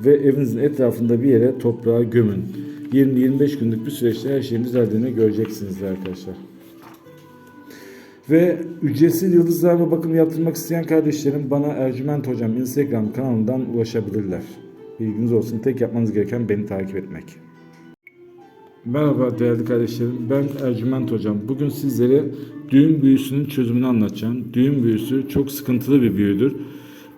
ve evinizin etrafında bir yere toprağa gömün. 20-25 günlük bir süreçte her şeyin düzeldiğini göreceksiniz arkadaşlar. Ve ücretsiz yıldızlarla bakım yaptırmak isteyen kardeşlerim bana Ercüment Hocam Instagram kanalından ulaşabilirler. Bilginiz olsun. Tek yapmanız gereken beni takip etmek. Merhaba değerli kardeşlerim. Ben Ercüment Hocam. Bugün sizlere düğün büyüsünün çözümünü anlatacağım. Düğün büyüsü çok sıkıntılı bir büyüdür.